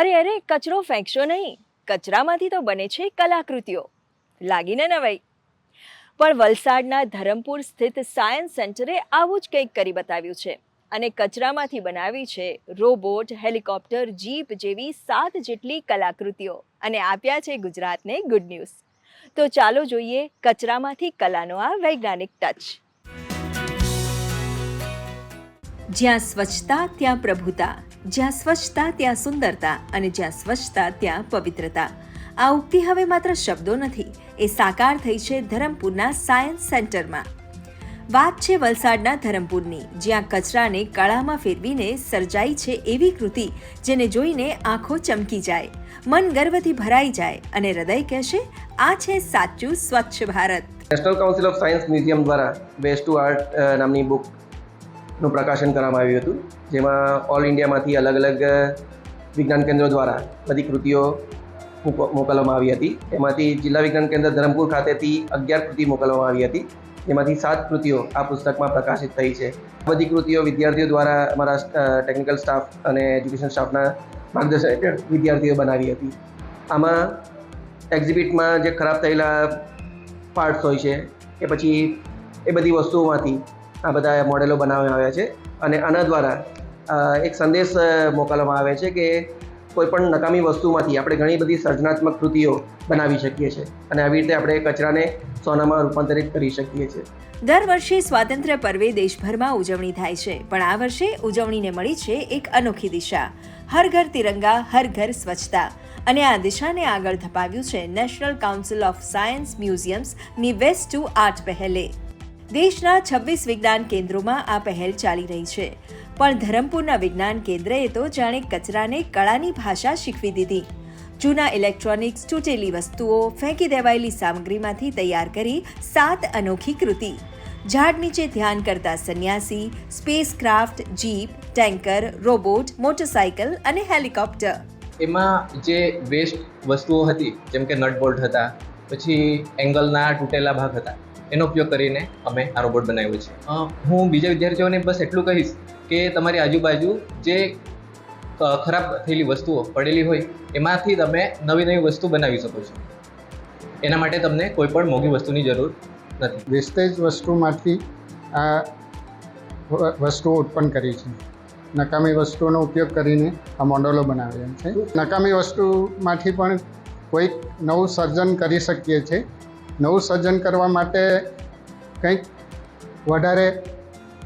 અરે અરે, કચરો ફેંકશો નહીં. કચરામાંથી તો બને છે કલાકૃતિઓ. લાગીને નવાઈ પણ વલસાડના ધરમપુર સ્થિત સાયન્સ સેન્ટરે આવું જ કંઈક કરી બતાવ્યું છે. અને કચરામાંથી બનાવી છે રોબોટ, હેલિકોપ્ટર, જીપ જેવી સાત જેટલી કલાકૃતિઓ. અને આપ્યા છે ગુજરાતને ગુડ ન્યૂઝ. તો ચાલો જોઈએ કચરામાંથી કલાનો આ વૈજ્ઞાનિક ટચ. જ્યાં સ્વચ્છતા, ત્યાં પ્રભુતા. જ્યાં સ્વચ્છતા, ત્યાં સુંદરતા અને જ્યાં સ્વચ્છતા, ત્યાં પવિત્રતા. આ ઉક્તિ હવે માત્ર શબ્દો નથી, એ સાકાર થઈ છે ધરમપુરના સાયન્સ સેન્ટરમાં. વાત છે વલસાડના ધરમપુરની, જ્યાં કચરાને કળામાં ફેરવીને સર્જાઈ છે એવી કૃતિ, જેને જોઈને આંખો ચમકી જાય, મન ગર્વથી ભરાઈ જાય અને હૃદય કહેશે, આ છે સાચું સ્વચ્છ Bharat. National council of science museum દ્વારા વેસ્ટ ટુ આર્ટ નામની નામની બુકનું પ્રકાશન કરવામાં આવ્યું હતું, જેમાં ઓલ ઇન્ડિયામાંથી અલગ અલગ વિજ્ઞાન કેન્દ્રો દ્વારા બધી કૃતિઓ મોક- મોકલવામાં આવી હતી. એમાંથી જિલ્લા વિજ્ઞાન કેન્દ્ર ધરમપુર ખાતેથી અગિયાર કૃતિ મોકલવામાં આવી હતી. જેમાંથી સાત કૃતિઓ આ પુસ્તકમાં પ્રકાશિત થઈ છે. બધી કૃતિઓ વિદ્યાર્થીઓ દ્વારા અમારા ટેકનિકલ સ્ટાફ અને એજ્યુકેશન સ્ટાફના માર્ગદર્શન હેઠળ વિદ્યાર્થીઓ બનાવી હતી. આમાં એક્ઝિબિટમાં જે ખરાબ થયેલા પાર્ટ્સ હોય છે, કે પછી એ બધી વસ્તુઓમાંથી આ બધા મોડેલો બનાવવામાં આવ્યા છે અને આના દ્વારા એક સંદેશ મોકલવામાં આવે છે કે કોઈ પણ નકામી વસ્તુમાંથી આપણે ઘણી બધી સર્જનાત્મક કૃતિઓ બનાવી શકીએ છીએ અને આવી રીતે આપણે કચરાને સોનામાં રૂપાંતરિત કરી શકીએ છીએ. દર વર્ષે સ્વાતંત્ર્ય પર્વે દેશભરમાં ઉજવણી થાય છે, પણ આ વર્ષે ઉજવણીને મળી છે એક અનોખી દિશા. હર ઘર તિરંગા, હર ઘર સ્વચ્છતા. અને આ દિશાને આગળ ધપાવ્યું છે નેશનલ કાઉન્સિલ ઓફ સાયન્સ મ્યુઝિયમ્સની વેસ્ટ ટુ આર્ટ પહેલે. દેશના છવ્વીસ વિજ્ઞાન કેન્દ્રોમાં આ પહેલ ચાલી રહી છે. પણ ધરમપુરના વિજ્ઞાન કેન્દ્રએ તો જાણે કચરાને કળાની ભાષા શીખવી દીધી. જૂના ઇલેક્ટ્રોનિક્સ તૂટેલી વસ્તુઓ ફેંકી દેવાયેલી સામગ્રીમાંથી તૈયાર કરી સાત અનોખી કૃતિ. ઝાડ નીચે ધ્યાન કરતા સંન્યાસી spacecraft jeep, tanker, robot, motorcycle અને હેલિકોપ્ટર. એમાં જે વેસ્ટ વસ્તુઓ હતી, જેમ કે નટ બોલ્ટ હતા, પછી એંગલના તૂટેલા ભાગ હતા એનો ઉપયોગ કરીને અમે આ રોબોટ બનાવ્યો છે. હું બીજા વિદ્યાર્થીઓને બસ એટલું કહીશ કે તમારી આજુબાજુ જે ખરાબ થયેલી વસ્તુઓ પડેલી હોય, એમાંથી તમે નવી નવી વસ્તુ બનાવી શકો છો. એના માટે તમને કોઈ પણ મોંઘી વસ્તુની જરૂર નથી. વેસ્ટેજ વસ્તુમાંથી આ વસ્તુઓ ઉત્પન્ન કરી છે. નકામી વસ્તુઓનો ઉપયોગ કરીને આ મોડલો બનાવ્યા છે. નકામી વસ્તુમાંથી પણ કોઈક નવું સર્જન કરી શકીએ છીએ નવું સર્જન કરવા માટે કંઈક વધારે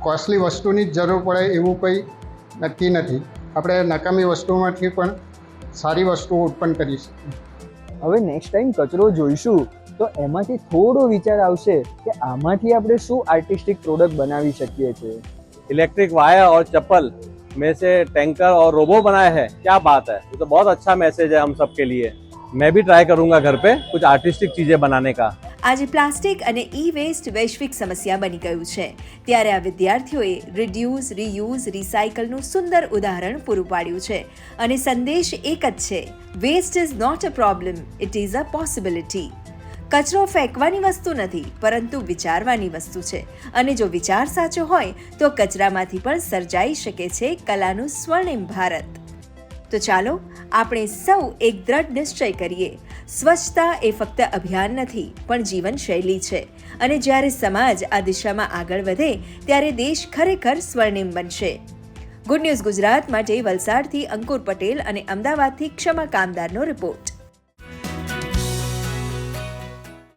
કોસ્ટલી વસ્તુની જ જરૂર પડે એવું કંઈ નક્કી નથી. આપણે નકામી વસ્તુઓમાંથી પણ સારી વસ્તુઓ ઉત્પન્ન કરી શકીએ. હવે નેક્સ્ટ ટાઈમ કચરો જોઈશું તો એમાંથી થોડો વિચાર આવશે કે આમાંથી આપણે શું આર્ટિસ્ટિક પ્રોડક્ટ બનાવી શકીએ છીએ ઇલેક્ટ્રિક વાયર ઓર ચપ્પલ મેં ટેન્કર ઓર રોબો બનાયા હૈ ક્યા બાત હૈ તો બહુ અચ્છા મેસેજ હૈ હમ સબ કે લીએ मैं भी ट्राई करूंगा घर पे कुछ आर्टिस्टिक चीजें बनाने का આજે પ્લાસ્ટિક અને ઈ વેસ્ટ વૈશ્વિક સમસ્યા બની ગયું છે ત્યારે આ વિદ્યાર્થીઓએ રિડ્યુસ રીયુઝ રિસાયકલનું સુંદર ઉદાહરણ પૂરું પાડ્યું છે અને સંદેશ એક જ છે waste is not a problem it is a possibility કચરો ફેંકવાની વસ્તુ નથી પરંતુ વિચારવાની વસ્તુ છે અને જો વિચાર સાચો હોય તો કચરામાંથી પણ સર્જાઈ શકે છે કલાનું સ્વર્ણિમ ભારત તો ચાલો આપણે સૌ એક દ્રઢ નિશ્ચય કરીએ. સ્વચ્છતા એ ફક્ત અભિયાન નથી, પણ જીવનશૈલી છે. અને જ્યારે સમાજ આ દિશામાં આગળ વધે, ત્યારે દેશ ખરેખર સ્વર્ણિમ બનશે. ગુડ ન્યૂઝ ગુજરાત માટે વલસાડથી અંકુર પટેલ અને અમદાવાદથી ક્ષમા કામદારનો રિપોર્ટ.